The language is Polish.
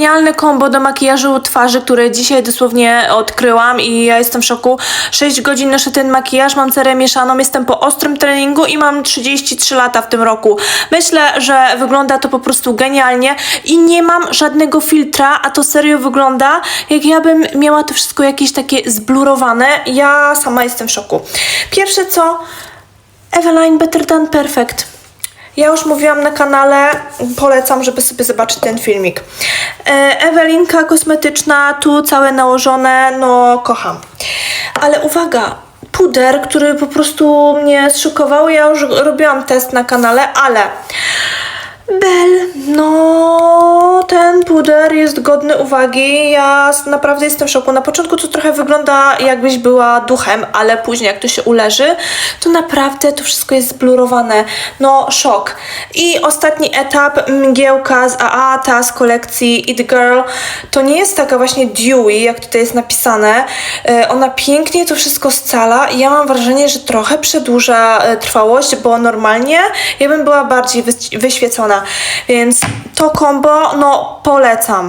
genialne kombo do makijażu twarzy, które dzisiaj dosłownie odkryłam i ja jestem w szoku. 6 godzin noszę ten makijaż, mam cerę mieszaną, jestem po ostrym treningu i mam 33 lata w tym roku. Myślę, że wygląda to po prostu genialnie i nie mam żadnego filtra, a to serio wygląda jak ja bym miała to wszystko jakieś takie zblurowane. Ja sama jestem w szoku. Pierwsze co, Eveline Better Than Perfect. Ja już mówiłam na kanale, polecam, żeby sobie zobaczyć ten filmik. E, Ewelinka kosmetyczna, tu całe nałożone, no kocham. Ale uwaga, puder, który po prostu mnie zszokował, ja już robiłam test na kanale, ale Bel, ten puder jest godny uwagi. Ja naprawdę jestem w szoku. Na początku to trochę wygląda jakbyś była duchem, ale później jak to się uleży, to naprawdę to wszystko jest zblurowane. No szok. I ostatni etap, mgiełka z AA, ta z kolekcji It Girl. To nie jest taka właśnie dewy, jak tutaj jest napisane. E, Ona pięknie to wszystko scala i ja mam wrażenie, że trochę przedłuża e, trwałość, bo normalnie ja bym była bardziej wyś- wyświecona. Więc to kombo, no polecam.